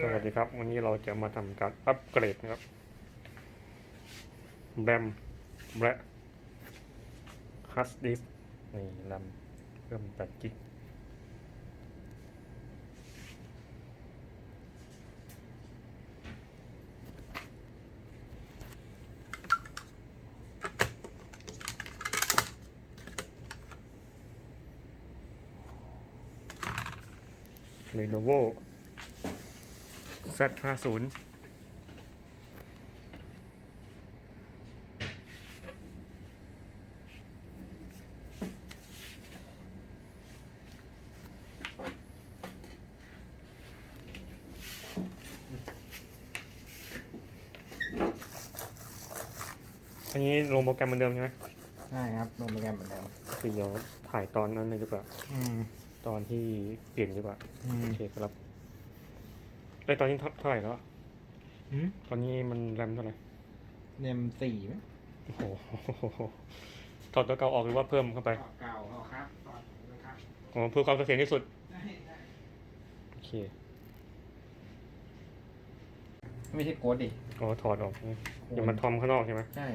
สวัสดีครับ วันนี้เราจะมาทำการอัปเกรดนะครับแรมและฮัสดิสนี่แรมเพิ่ม8กิกเลโนโว Z50 อันนี้ลงโปรแกรมเหมือนเดิมใช่ไหมใช่ครับลงโปรแกรมเหมือนเดิมคือเดี๋ยวถ่ายตอนนั้นเลยดีกว่าอืม ตอนที่เปลี่ยนดีกว่าอืม โอเคครับ ไอยตอนนี้เท่าเท่าไหร่แล้วอะหืมตอนนี้มันแรมเท่าไหร่ เนมสี่ไหมโอ้โหถอดตัวเก่าออกหรือว่าเพิ่มเข้าไปเก่าเอาครับตอนครับอ๋อเพื่อความเสถียรที่สุด ได้ได้โอเค ไม่ใช่โกดดิ อ๋อ ถอดออกใช่ไหมอย่ามันทอมข้างนอกใช่ไหมใช่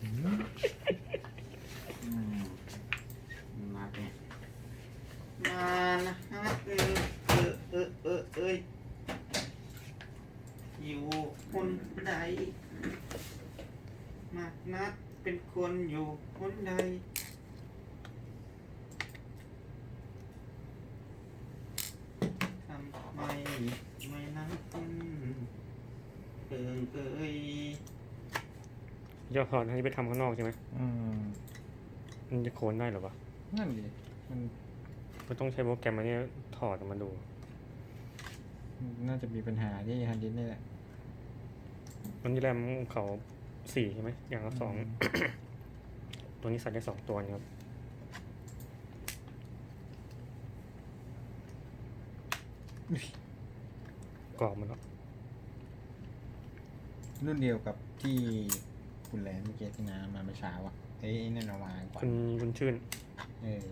อืมอืมมาเนี่ยมานะฮะเออเออเออเออเอยอยู่คนใดมา นะเป็นคนอยู่คนใดทำไมไม่นั่งเอิงเอ้ยยอดถอดอันนี้ไปทำข้างนอกใช่ไหมอืมมันจะโคนได้หรอวะนั่นดิมันมันต้องใช้โปรแกรมอันนี้ถอดออกมาดู น่าจะมีปัญหาที่ฮันดิสนี่แหละมันนี้แรมเขา สี่ใช่ไหมอย่างละสองอืมตัวนี้ใส่ได้สองตัวนะครับกรอบมันแล้วรุ่นเดียวกับที่คุณแหลมเมื่อกี้ที่น้ำมาเมื่อเช้าอะเอ้ยนั่นเอามาก่อนคุณคุณชื่น เออ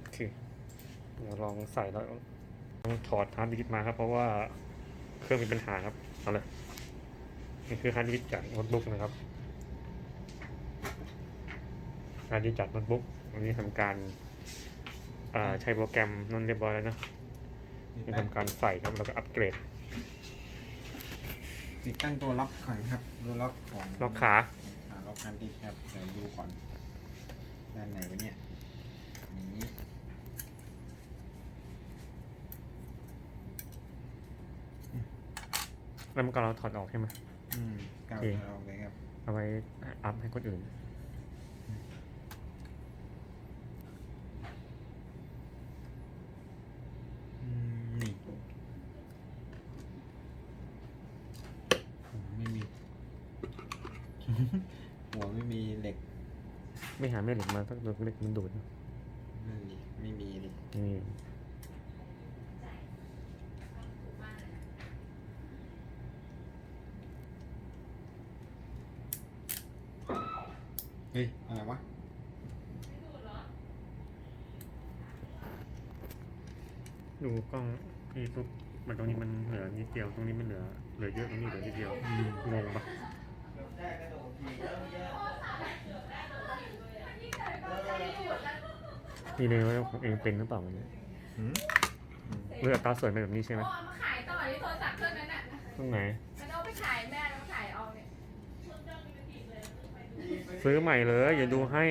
โอเคเดี๋ยว ลองใส่แล้วต้องถอดฮาร์ดดิสก์มาครับ เพราะว่าเครื่องมีปัญหาครับเอาเลยนี่คือฮาร์ดดิสก์จากโน้ตบุ๊กนะครับฮาร์ดดิสก์จากโน้ตบุ๊กวันนี้ทำการอ่าใช้โปรแกรมนนเรียบร้อยแล้วนะนี่ทำการใส่ครับแล้วก็อัปเกรด ติดตั้งตัวล็อกก่อนครับตัวล็อกของล็อกขาอ่าล็อกฮันดิสครับเดี๋ยวดูก่อนด้านไหนวะเนี่ยนี้ แล้วมันก็เราถอดออกใช่ไหมอืมเก้าโอเคเอาเลยครับ เอาไว้อัพให้คนอื่นอืมนี่ไม่มี หัวไม่มีเหล็ก ไม่หาแม่เหล็กมาสักตัวเล็กมันดูดนะ นั่นดิไม่มีดิ นี่ เฮ้ยอะไรวะดูกล้องพี่ปุ๊บมันตรงนี้มันเหลือนิดเดียวตรงนี้มันเหลือเหลือเยอะตรงนี้เหลือนิดเดียวงงปะนี่เลยว่าของเองเป็นหรือเปล่าเนี่ยหืมเลือดตาสวยเป็นแบบนี้ใช่ไหมเอามาขายต่อที่โทรศัพท์เครื่องนั้นน่ะตรงไหน มันเอาไปขายแม่ ซื้อใหม่เลยอย่าดูให้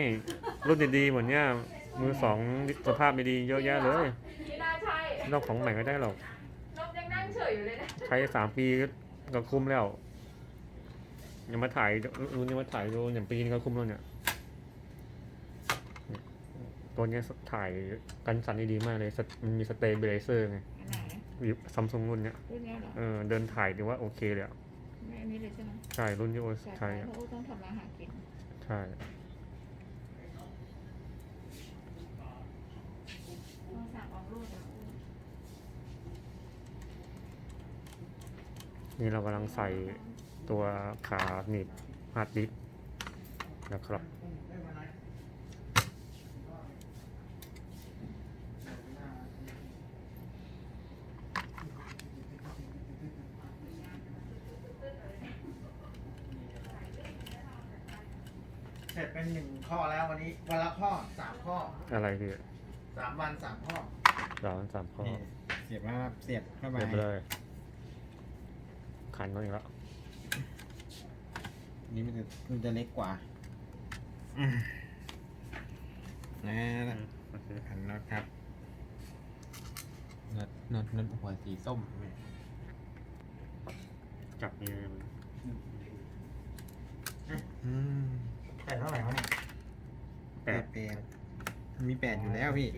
รุ่นดีๆเหมือนเนี้ยมือสองสภาพไม่ดีเยอะแยะเลยไม่น่าใช่นอกของใหม่ก็ได้หรอกนกยังนั่งเฉยอยู่เลยนะใช้สามปีก็คุ้มแล้วยังมาถ่ายรุ่นนี้มาถ่ายดูอย่างปีนี้ก็คุ้มแล้วเนี่ยเนี่ยตัวเนี้ยถ่ายกันสั่นดีๆมากเลยสเตมันมีสเตเบลเซอร์ไงไหนซัมซุงรุ่นเนี้ยรุ่นนี้เหรอเออเดินถ่ายดีว่าโอเคเลยอะไม่อันนี้เลยใช่ไหมใช่รุ่นที่โอใช่ใช่เพอะราะว่าต้องทำมาหากิน ใช่ต้องสั่งออกรูปแล้วนี่เรากำลังใส่ตัวขาหนีบฮาร์ดดิสก์นะครับ เสร็จเป็นหนึ่งข้อแล้ววันนี้วันละข้อสามข้ออะไรพี่สามวันสามข้อสามสามข้อนี่เสียบมาเสียบเข้าไปเรียบเลยคันก็อีกแล้วนี่มันจะมันจะเล็กกว่าอืมนะโอเคขันน็อตครับน็อตน็อตน็อตหัวสีส้มจับนี่อืม แต่เท่าไหร่วะเนี่ยแปดแปดมันมีแปดอยู่แล้วพี่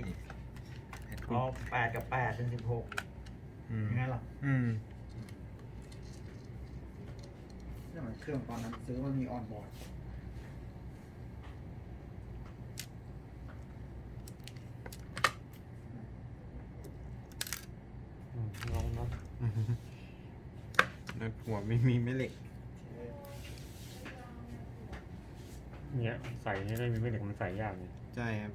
แปดคูณเอาแปดกับแปดเป็นสิบหกอืมยังไงหรออืมนี่เหมือนเครื่องตอนนั้นซื้อมันมีออนบอร์ดอืมลองเนาะน็อตหัวไม่มีแม่เหล็ก เนี่ยใส่นี่ได้มีไม่เหล็กมันใส่ยากเลยใช่ครับ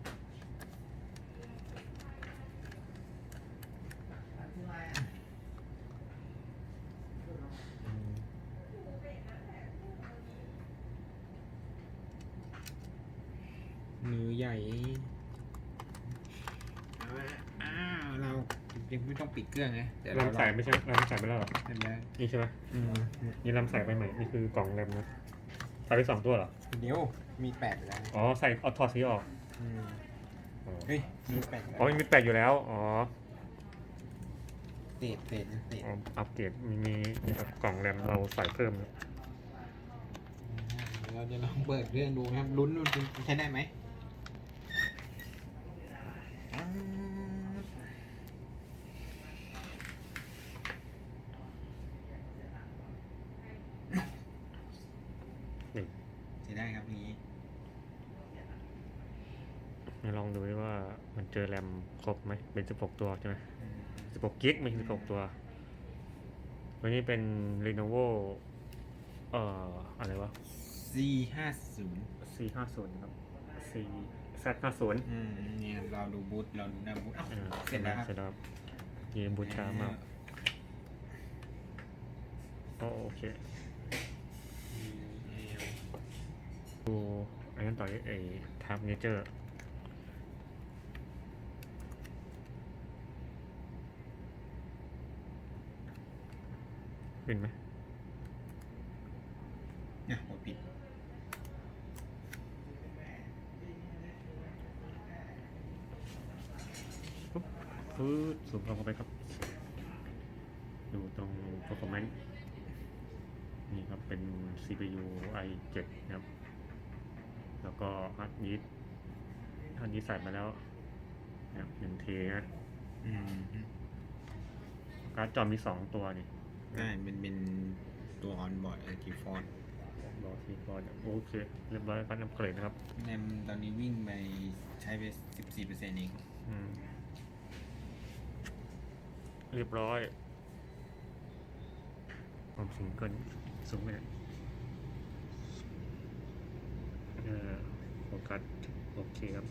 อืมมือใหญ่เอาละอ้าวเรายังไม่ต้องปิดเครื่องไงเดี๋ยวเราลำใส่ไม่ใช่ลำใส่ไปแล้วเหรอ เห็นไหมนี่ใช่ไหมอืม นี่ลำใส่ไปใหม่ นี่คือกล่องแรมนะ ใส่ไปสองตัวเหรอ เดี๋ยวมีแปดอยู่แล้วอ๋อ ใส่เอาถอดสีออกอืมอ๋อเฮ้ยมีแปดอยู่อ๋อแล้วมีแปดอยู่แล้ว อ๋อเศษเศษเศษอ๋ออัปเกรดมีมีมีแบบกล่องแรมเราใส่เพิ่มเดี๋ยวเราจะลองเปิดเครื่องดูนะครับลุ้นว่ามันใช้ได้ไหมอืม นี่ ใช้ได้ครับอย่างนี้ มาลองดูดิว่ามัน เจอแรมครบไหมเป็นสิบหกตัวใช่ไหมสิบหกกิกไม่ใช่สิบหกตัววันนี้เป็น Lenovo เอ่ออะไรวะสี่ห้าศูนย์ C ห้าศูนย์ครับ C Z ห้าศูนย์อืมเนี่ยเราดูบูธเราดูหน้าบูธอ้าวอ่าเสร็จแล้วครับเสร็จแล้วครับเกมบูชามากอ๋อโอเคดูอันนั้นต่อที่ไอ้ทับเนเจอร์ ขึ้นไหมเนี่ยหัวปิดปุ๊บฟื้ดสูงลงเข้าไปครับ ดูตรง performance นี่ครับเป็น CPU i7 นะครับ แล้วก็ฮาร์ดดิสก์ฮาร์ดดิสก์ใส่มาแล้วนะครับหนึ่งเทนะอืมการ์ดจอมีสองตัวนี่ ได้เป็นเป็นตัวออนบอร์ดไอทีฟอนรอทีบอลโอเค เรียบร้อยการอัปเกรดนะครับแรมตอนนี้วิ่งไปใช้ไปสิบสี่เปอร์เซ็นต์เองอืมเรียบร้อยความสูงเกินสูงไหมเนี่ยเออโฟกัสโอเคครับ